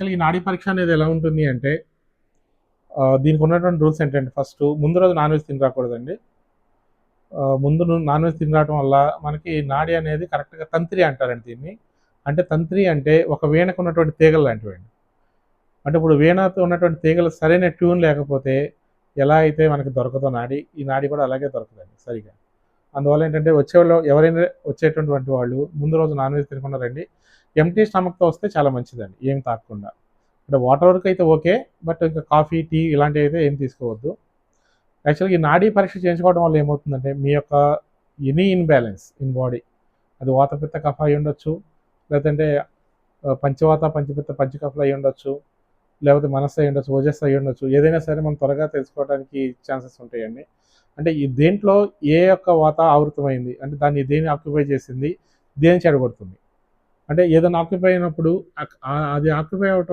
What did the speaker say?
యాక్చువల్గా ఈ నాడీ పరీక్ష అనేది ఎలా ఉంటుంది అంటే దీనికి ఉన్నటువంటి రూల్స్ ఏంటంటే ఫస్ట్ ముందు రోజు నాన్ వెజ్ తిని రాకూడదండి. ముందు నాన్ వెజ్ తిని రావడం వల్ల మనకి నాడి అనేది కరెక్ట్గా తంత్రి అంటారండి దీన్ని. అంటే తంత్రి అంటే ఒక వీణకు ఉన్నటువంటి తీగలు లాంటివండి. అంటే ఇప్పుడు వీణతో ఉన్నటువంటి తీగలు సరైన ట్యూన్ లేకపోతే ఎలా అయితే మనకి దొరకదో నాడి ఈ నాడి కూడా అలాగే దొరకదండి సరిగా. అందువల్ల ఏంటంటే వచ్చేవాళ్ళు ఎవరైనా వచ్చేటటువంటి వాళ్ళు ముందు రోజు నాన్ వెజ్ తినకుండా రండి. ఎంటీ స్టమక్తో వస్తే చాలా మంచిదండి ఏం తాగకుండా అంటే వాటర్ వరకు అయితే ఓకే బట్ ఇంకా కాఫీ టీ ఇలాంటివి అయితే ఏం తీసుకోవద్దు. యాక్చువల్గా ఈ నాడీ పరీక్ష చేయించుకోవడం వల్ల ఏమవుతుందంటే మీ యొక్క ఎనీ ఇన్బ్యాలెన్స్ ఇన్ బాడీ అది వాతపిత్త కఫ అయి ఉండొచ్చు. లేదంటే పంచవాత పంచపిత్త పంచకఫలు అయి ఉండొచ్చు. లేకపోతే మనస్సు అయి ఉండొచ్చు ఓజస్ అయి ఉండొచ్చు ఏదైనా సరే మనం త్వరగా తెలుసుకోవడానికి ఛాన్సెస్ ఉంటాయండి. అంటే ఈ దేంట్లో ఏ యొక్క వాత ఆవృతమైంది అంటే దాన్ని దేని ఆక్యుపై చేసింది దేని చెడగొడుతుంది? అంటే ఏదైనా ఆక్యుపై అయినప్పుడు అది ఆక్యుపై అవటం